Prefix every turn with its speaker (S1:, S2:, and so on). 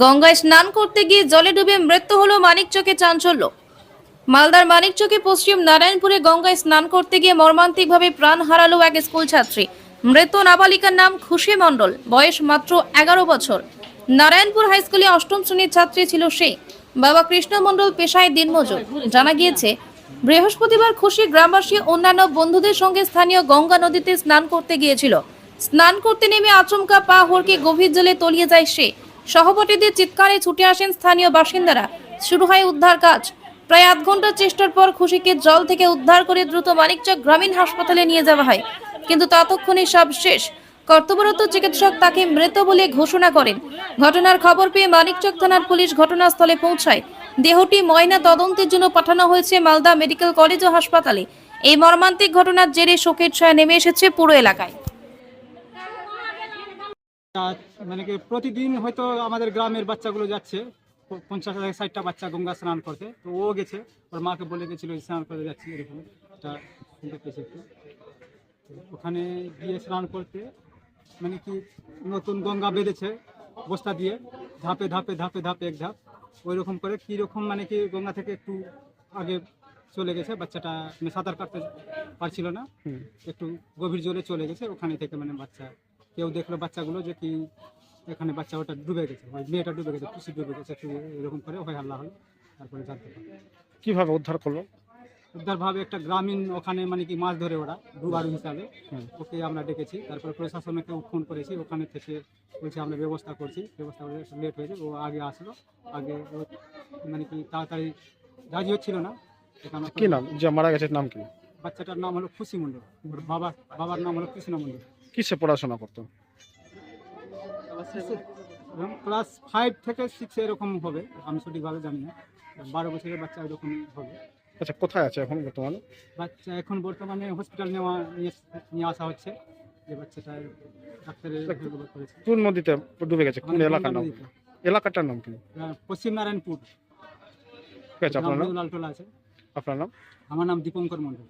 S1: গঙ্গায় স্নান করতে গিয়ে জলে ডুবে মৃত্যু হলো মানিকচকে চাঞ্চল্য। মালদার মানিকচকে পশ্চিম নারায়ণপুরে গঙ্গায় স্নান করতে গিয়ে মর্মান্তিকভাবে প্রাণ হারালো এক স্কুল ছাত্রী। মৃত নাবালিকার নাম খুশি মণ্ডল, বয়স মাত্র এগারো বছর। নারায়ণপুর হাই স্কুলে অষ্টম শ্রেণির ছাত্রী ছিল সে। বাবা কৃষ্ণ মণ্ডল পেশায় দিনমজুর। জানা গিয়েছে, বৃহস্পতিবার খুশি গ্রামবাসী অন্যান্য বন্ধুদের সঙ্গে স্থানীয় গঙ্গা নদীতে স্নান করতে গিয়েছিল। স্নান করতে নেমে আচমকা পা হড়কে গভীর জলে তলিয়ে যায় সে। সহপাঠীদের চিৎকারে ছুটে আসেন স্থানীয় বাসিন্দারা। শুরু হয় উদ্ধার কাজ। প্রায় আধ ঘণ্টার চেষ্টার পর খুশিকে জল থেকে উদ্ধার করে দ্রুত মানিকচক গ্রামীণ হাসপাতালে নিয়ে যাওয়া হয়। কিন্তু ততক্ষণে সব শেষ। কর্তব্যরত চিকিৎসক তাকে মৃত বলে ঘোষণা করেন। ঘটনার খবর পেয়ে মানিকচক থানার পুলিশ ঘটনাস্থলে পৌঁছায়। দেহটি ময়না তদন্তের জন্য পাঠানো হয়েছে মালদা মেডিকেল কলেজ ও হাসপাতালে। এই মর্মান্তিক ঘটনার জেরে শোকের ছায়া নেমে এসেছে পুরো এলাকায়।
S2: মানে কি প্রতিদিন হয়তো আমাদের গ্রামের বাচ্চাগুলো যাচ্ছে পঞ্চাশ হাজার ষাটটা বাচ্চা গঙ্গা স্নান করতে। তো ও গেছে ওর মাকে বলে গেছিল স্নান করে যাচ্ছি এরকম। একটু। ওখানে গিয়ে স্নান করতে মানে কি নতুন গঙ্গা বেঁধেছে বস্তা দিয়ে ধাপে ধাপে ধাপে ধাপে এক ধাপ। ওই রকম করে কীরকম মানে কি গঙ্গা থেকে একটু আগে চলে গেছে বাচ্চাটা মানে সাঁতার কাটতে পারছিল না। একটু গভীর জলে চলে গেছে ওখানে থেকে মানে বাচ্চা কেউ দেখল বাচ্চাগুলো যে কি এখানে বাচ্চা ওটা ডুবে গেছে ওই মেয়েটা ডুবে গেছে খুশি ডুবে গেছে একটু এরকম করে হয় হাল্লা হলো তারপরে জানতে পারল
S3: কীভাবে উদ্ধার করল?
S2: উদ্ধারভাবে একটা গ্রামীণ ওখানে মানে কি মাছ ধরে ওরা ডুবারু হিসাবে। ওকে আমরা ডেকেছি তারপরে প্রশাসনকে ফোন করেছি ওখানে থেকে বলছে আমরা ব্যবস্থা করছি ব্যবস্থা করে লেট হয়েছে ও আগে আসলো আগে ও মানে কি তাড়াতাড়ি রাজি হচ্ছিল না। এখানে
S3: কি নাম? যে মারা গেছে নাম কি?
S2: বাচ্চাটার নাম হলো খুশি মন্ডল ওর বাবা বাবার নাম হলো কৃষ্ণ মণ্ডল।
S3: কিসে পড়াশোনা করতো?
S2: ক্লাস ফাইভ থেকে সিক্স এরকম হবে আমি সঠিকভাবে জানি না। বারো বছরের বাচ্চা এরকম হবে।
S3: আচ্ছা কোথায় আছে এখন বর্তমানে?
S2: বাচ্চা এখন বর্তমানে হসপিটাল নেওয়া নিয়ে আসা হচ্ছে যে বাচ্চাটা ডাক্তারের এগুলো
S3: কোন নদীতে ডুবে গেছে? কোন এলাকার নাম। এলাকাটার নাম কি?
S2: পশ্চিম নারায়ণপুর
S3: আপনার নাম? আপনার নাম?
S2: আমার নাম দীপঙ্কর মণ্ডল।